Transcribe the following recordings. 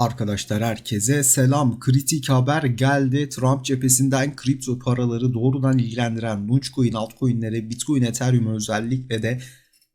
Arkadaşlar herkese selam. Kritik haber geldi. Trump cephesinden kripto paraları doğrudan ilgilendiren Dogecoin, altcoin'lere, Bitcoin, Ethereum özellikle de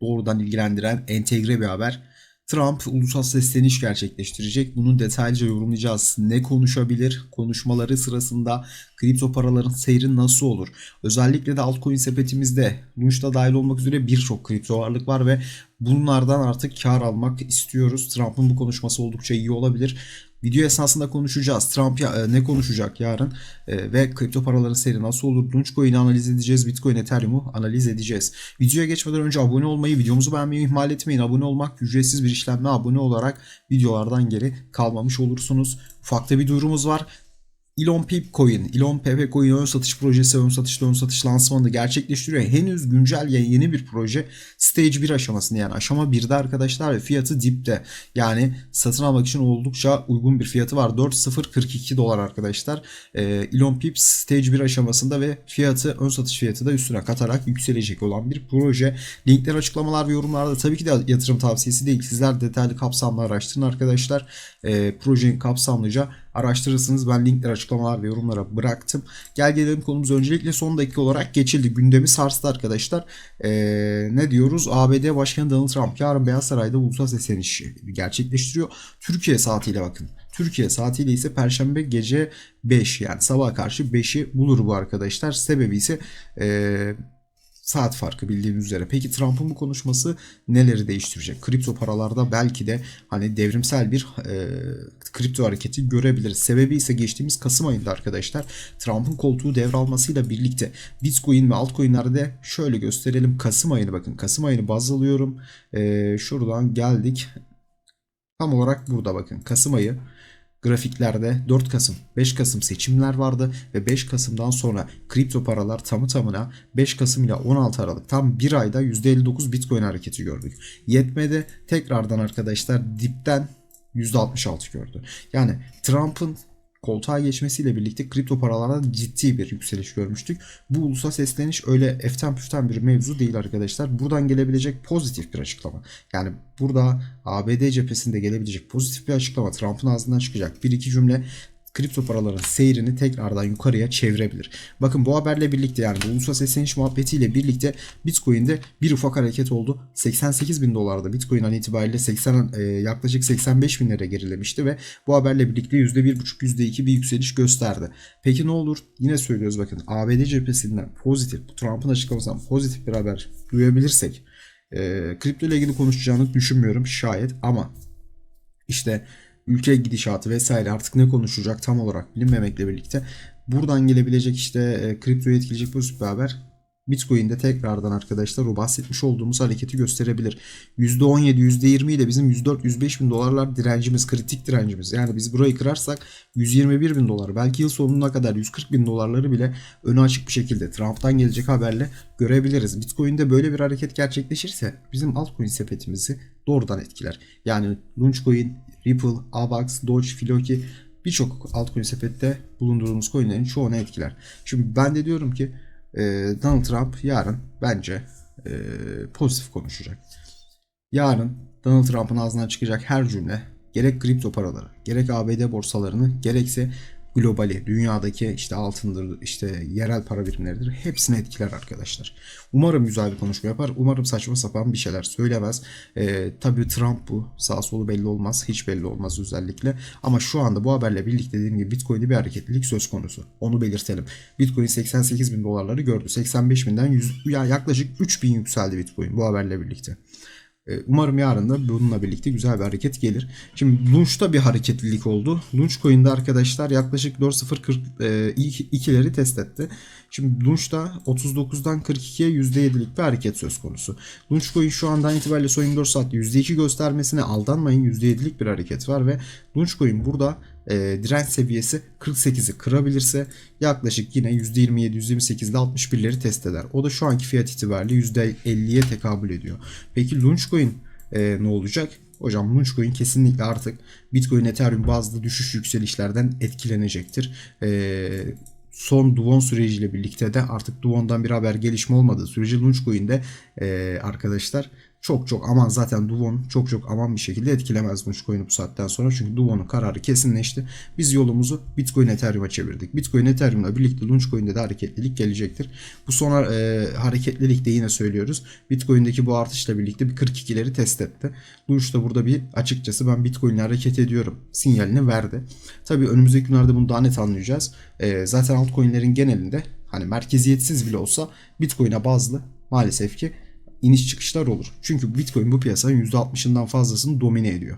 doğrudan ilgilendiren entegre bir haber. Trump ulusal sesleniş gerçekleştirecek. Bunun detaylıca yorumlayacağız. Ne konuşabilir? Konuşmaları sırasında kripto paraların seyri nasıl olur? Özellikle de altcoin sepetimizde Lunch'ta dahil olmak üzere birçok kripto varlık var ve bunlardan artık kar almak istiyoruz. Trump'ın bu konuşması oldukça iyi olabilir. Video esnasında konuşacağız. Trump ya, e, ne konuşacak yarın e, ve kripto paraların seyri nasıl olur? Dogecoin'i analiz edeceğiz. Bitcoin, Ethereum'u analiz edeceğiz. Videoya geçmeden önce abone olmayı, videomuzu beğenmeyi ihmal etmeyin. Abone olmak ücretsiz bir işlemle abone olarak videolardan geri kalmamış olursunuz. Ufakta bir duyurumuz var. Elon Pip Coin, Elon PP Coin ön satış projesi, ön satışlı ön satış lansmanını gerçekleştiriyor. Henüz güncel yeni bir proje. Stage 1 aşamasında yani aşama 1'de arkadaşlar ve fiyatı dipte. Yani satın almak için oldukça uygun bir fiyatı var. 4.042 dolar arkadaşlar. Ee, Elon Pip Stage 1 aşamasında ve fiyatı ön satış fiyatı da üstüne katarak yükselecek olan bir proje. Linkler açıklamalar ve yorumlarda tabii ki de yatırım tavsiyesi değil. Sizler detaylı kapsamlı araştırın arkadaşlar. Ee, projenin kapsamlıca araştırırsınız. Ben linkler açıklamalar ve yorumlara bıraktım. Gel gelelim konumuz öncelikle son dakika olarak geçildi. Gündemi sarstı arkadaşlar. Ee, ne diyoruz? ABD Başkanı Donald Trump yarın Beyaz Saray'da ulusal sesleniş gerçekleştiriyor. Türkiye saatiyle bakın. Türkiye saatiyle ise Perşembe gece 5 yani sabah karşı 5'i bulur bu arkadaşlar. Sebebi ise ee, saat farkı bildiğimiz üzere. Peki Trump'ın bu konuşması neleri değiştirecek? Kripto paralarda belki de hani devrimsel bir e, kripto hareketi görebiliriz. Sebebi ise geçtiğimiz Kasım ayında arkadaşlar Trump'ın koltuğu devralmasıyla birlikte Bitcoin ve altcoin'lerde şöyle gösterelim. Kasım ayını bakın. Kasım ayını baz alıyorum. E, şuradan geldik. Tam olarak burada bakın. Kasım ayı grafiklerde 4 Kasım, 5 Kasım seçimler vardı ve 5 Kasım'dan sonra kripto paralar tamı tamına 5 Kasım ile 16 Aralık tam bir ayda %59 Bitcoin hareketi gördük. Yetmedi tekrardan arkadaşlar dipten %66 gördü. Yani Trump'ın koltuğa geçmesiyle birlikte kripto paralarda ciddi bir yükseliş görmüştük. Bu ulusal sesleniş öyle eften püften bir mevzu değil arkadaşlar. Buradan gelebilecek pozitif bir açıklama. Yani burada ABD cephesinde gelebilecek pozitif bir açıklama Trump'ın ağzından çıkacak bir iki cümle kripto paraların seyrini tekrardan yukarıya çevirebilir. Bakın bu haberle birlikte yani bu ulusal sesleniş muhabbetiyle birlikte Bitcoin'de bir ufak hareket oldu. 88 bin dolarda Bitcoin an itibariyle 80 e, yaklaşık 85 binlere gerilemişti ve bu haberle birlikte %1,5 %2 bir yükseliş gösterdi. Peki ne olur? Yine söylüyoruz bakın ABD cephesinden pozitif Trump'ın açıklamasından pozitif bir haber duyabilirsek e, kripto ile ilgili konuşacağını düşünmüyorum şayet ama işte ülke gidişatı vesaire artık ne konuşacak tam olarak bilinmemekle birlikte buradan gelebilecek işte e, kriptoyu etkileyecek pozitif bir haber Bitcoin'de tekrardan arkadaşlar o bahsetmiş olduğumuz hareketi gösterebilir. %17, %20 ile bizim 104-105 bin dolarlar direncimiz, kritik direncimiz. Yani biz burayı kırarsak 121 bin dolar, belki yıl sonuna kadar 140 bin dolarları bile önü açık bir şekilde Trump'tan gelecek haberle görebiliriz. Bitcoin'de böyle bir hareket gerçekleşirse bizim altcoin sepetimizi doğrudan etkiler. Yani Launchcoin, Ripple, AVAX, Doge, Floki birçok altcoin sepette bulundurduğumuz coinlerin çoğunu etkiler. Şimdi ben de diyorum ki e, Donald Trump yarın bence e, pozitif konuşacak. Yarın Donald Trump'ın ağzından çıkacak her cümle gerek kripto paraları, gerek ABD borsalarını, gerekse globali, dünyadaki işte altındır, işte yerel para birimleridir. Hepsini etkiler arkadaşlar. Umarım güzel bir konuşma yapar. Umarım saçma sapan bir şeyler söylemez. Ee, tabii Trump bu. Sağ solu belli olmaz. Hiç belli olmaz özellikle. Ama şu anda bu haberle birlikte dediğim gibi Bitcoin'de bir hareketlilik söz konusu. Onu belirtelim. Bitcoin 88 bin dolarları gördü. 85 binden 100, ya yaklaşık 3 bin yükseldi Bitcoin bu haberle birlikte. Umarım yarın da bununla birlikte güzel bir hareket gelir. Şimdi Launch'ta bir hareketlilik oldu. Launch Coin'de arkadaşlar yaklaşık 4.042'leri test etti. Şimdi Launch'ta 39'dan 42'ye %7'lik bir hareket söz konusu. Launch Coin şu andan itibariyle son 24 saatte %2 göstermesine aldanmayın. %7'lik bir hareket var ve Launch Coin burada e, direnç seviyesi 48'i kırabilirse yaklaşık yine %27, %28'de 61'leri test eder. O da şu anki fiyat itibariyle %50'ye tekabül ediyor. Peki Launchcoin e, ne olacak? Hocam Launchcoin kesinlikle artık Bitcoin, Ethereum bazlı düşüş yükselişlerden etkilenecektir. E, son Duon süreciyle birlikte de artık Duon'dan bir haber gelişme olmadığı sürece Launchcoin'de e, arkadaşlar çok çok aman zaten Duvon çok çok aman bir şekilde etkilemez Dogecoin'i bu saatten sonra. Çünkü Duvon'un kararı kesinleşti. Biz yolumuzu Bitcoin Ethereum'a çevirdik. Bitcoin Ethereum'la birlikte Launchcoin'de de hareketlilik gelecektir. Bu sonra e, hareketlilik de yine söylüyoruz. Bitcoin'deki bu artışla birlikte bir 42'leri test etti. Launch da burada bir açıkçası ben Bitcoin'le hareket ediyorum sinyalini verdi. Tabii önümüzdeki günlerde bunu daha net anlayacağız. E, zaten altcoin'lerin genelinde hani merkeziyetsiz bile olsa Bitcoin'e bazlı maalesef ki iniş çıkışlar olur. Çünkü Bitcoin bu piyasanın %60'ından fazlasını domine ediyor.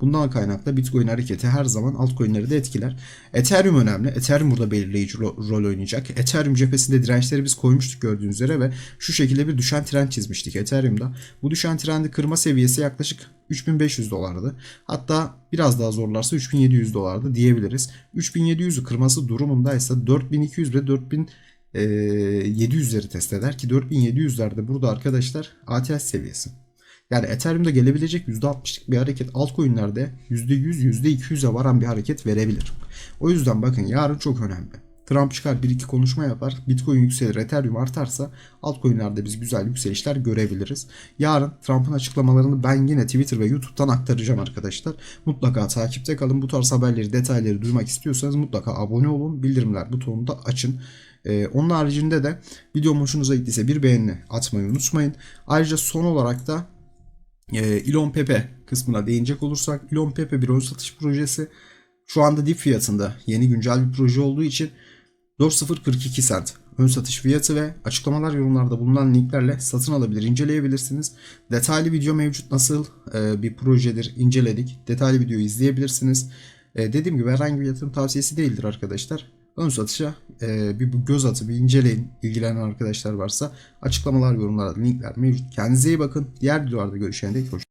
Bundan kaynaklı Bitcoin hareketi her zaman altcoin'leri de etkiler. Ethereum önemli. Ethereum burada belirleyici ro- rol oynayacak. Ethereum cephesinde dirençleri biz koymuştuk gördüğünüz üzere ve şu şekilde bir düşen trend çizmiştik Ethereum'da. Bu düşen trendi kırma seviyesi yaklaşık 3500 dolardı. Hatta biraz daha zorlarsa 3700 dolardı diyebiliriz. 3700'ü kırması durumundaysa 4200 ve 4000 e, 700'leri test eder ki 4700'lerde burada arkadaşlar ATH seviyesi. Yani Ethereum'da gelebilecek %60'lık bir hareket altcoin'lerde %100 %200'e varan bir hareket verebilir. O yüzden bakın yarın çok önemli. Trump çıkar bir iki konuşma yapar. Bitcoin yükselir, Ethereum artarsa altcoin'lerde biz güzel yükselişler görebiliriz. Yarın Trump'ın açıklamalarını ben yine Twitter ve YouTube'dan aktaracağım arkadaşlar. Mutlaka takipte kalın. Bu tarz haberleri, detayları duymak istiyorsanız mutlaka abone olun. Bildirimler butonunu da açın. Ee, onun haricinde de videom hoşunuza gittiyse bir beğeni atmayı unutmayın. Ayrıca son olarak da e, Elon Pepe kısmına değinecek olursak Elon Pepe bir ön satış projesi. Şu anda dip fiyatında yeni güncel bir proje olduğu için 4.042 sent ön satış fiyatı ve açıklamalar yorumlarda bulunan linklerle satın alabilir, inceleyebilirsiniz. Detaylı video mevcut nasıl e, bir projedir inceledik. Detaylı videoyu izleyebilirsiniz. E, dediğim gibi herhangi bir yatırım tavsiyesi değildir arkadaşlar. Ön satışa e, bir göz atı bir inceleyin ilgilenen arkadaşlar varsa açıklamalar yorumlarda linkler mevcut. Kendinize iyi bakın. Diğer videolarda görüşene dek hoşçakalın.